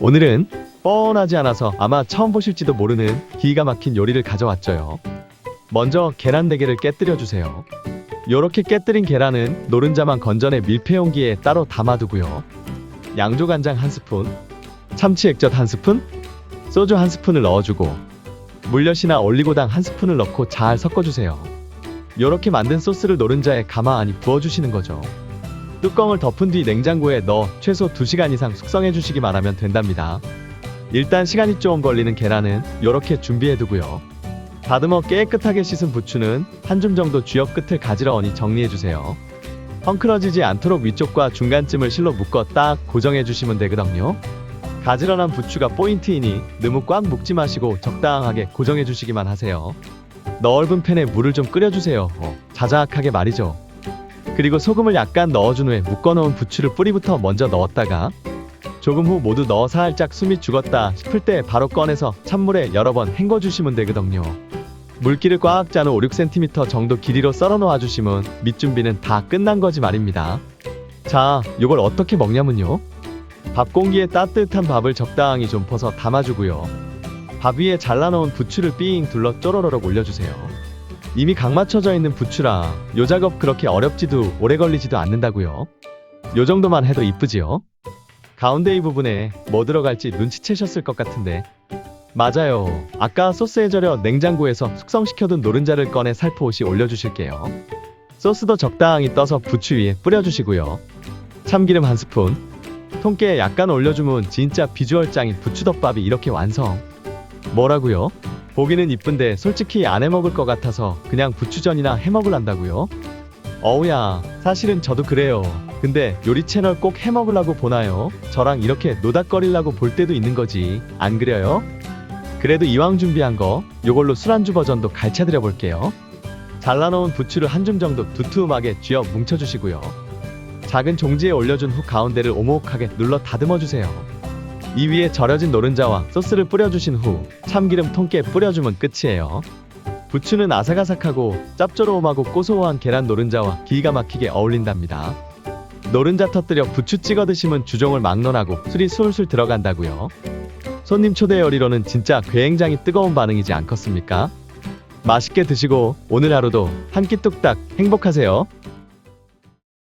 오늘은 뻔하지 않아서 아마 처음 보실지도 모르는 기가 막힌 요리를 가져왔죠요. 먼저 계란 4개를 깨뜨려 주세요. 요렇게 깨뜨린 계란은 노른자만 건져내 밀폐 용기에 따로 담아두고요. 양조간장 한 스푼, 참치 액젓 한 스푼, 소주 한 스푼을 넣어주고 물엿이나 올리고당 한 스푼을 넣고 잘 섞어주세요. 요렇게 만든 소스를 노른자에 가마안이 부어주시는 거죠. 뚜껑을 덮은 뒤 냉장고에 넣어 최소 2시간 이상 숙성해 주시기만 하면 된답니다. 일단 시간이 좀 걸리는 계란은 요렇게 준비해 두고요. 다듬어 깨끗하게 씻은 부추는 한 줌 정도 쥐어 끝을 가지런히 정리해 주세요. 헝클어지지 않도록 위쪽과 중간쯤을 실로 묶어 딱 고정해 주시면 되거든요. 가지런한 부추가 포인트이니 너무 꽉 묶지 마시고 적당하게 고정해 주시기만 하세요. 넓은 팬에 물을 좀 끓여주세요. 어, 자작하게 말이죠. 그리고 소금을 약간 넣어준 후에 묶어놓은 부추를 뿌리부터 먼저 넣었다가 조금 후 모두 넣어 살짝 숨이 죽었다 싶을 때 바로 꺼내서 찬물에 여러 번 헹궈주시면 되거든요. 물기를 꽉 짜는 5, 6cm 정도 길이로 썰어 놓아 주시면 밑 준비는 다 끝난 거지 말입니다. 자, 이걸 어떻게 먹냐면요. 밥 공기에 따뜻한 밥을 적당히 좀 퍼서 담아주고요. 밥 위에 잘라놓은 부추를 삥 둘러 쪼로로록 올려주세요. 이미 각 맞춰져 있는 부추라 요 작업 그렇게 어렵지도 오래 걸리지도 않는다고요. 요 정도만 해도 이쁘지요? 가운데 이 부분에 뭐 들어갈지 눈치채셨을 것 같은데 맞아요. 아까 소스에 절여 냉장고에서 숙성시켜둔 노른자를 꺼내 살포시 올려주실게요. 소스도 적당히 떠서 부추 위에 뿌려주시고요. 참기름 한 스푼, 통깨 약간 올려주면 진짜 비주얼 짱인 부추덮밥이 이렇게 완성. 뭐라고요? 보기는 이쁜데 솔직히 안 해먹을 것 같아서 그냥 부추전이나 해먹을란다고요? 어우야, 사실은 저도 그래요. 근데 요리 채널 꼭 해먹으려고 보나요? 저랑 이렇게 노닥거리려고 볼 때도 있는 거지. 안 그래요? 그래도 이왕 준비한 거 요걸로 술안주 버전도 갈차드려 볼게요. 잘라놓은 부추를 한 줌 정도 두툼하게 쥐어 뭉쳐주시고요. 작은 종지에 올려준 후 가운데를 오목하게 눌러 다듬어 주세요. 이 위에 절여진 노른자와 소스를 뿌려주신 후 참기름 통깨 뿌려주면 끝이에요. 부추는 아삭아삭하고 짭조름하고 고소한 계란 노른자와 기가 막히게 어울린답니다. 노른자 터뜨려 부추 찍어 드시면 주종을 막론하고 술이 술술 들어간다고요. 손님 초대 요리로는 진짜 굉장히 뜨거운 반응이지 않겠습니까? 맛있게 드시고 오늘 하루도 한 끼 뚝딱 행복하세요.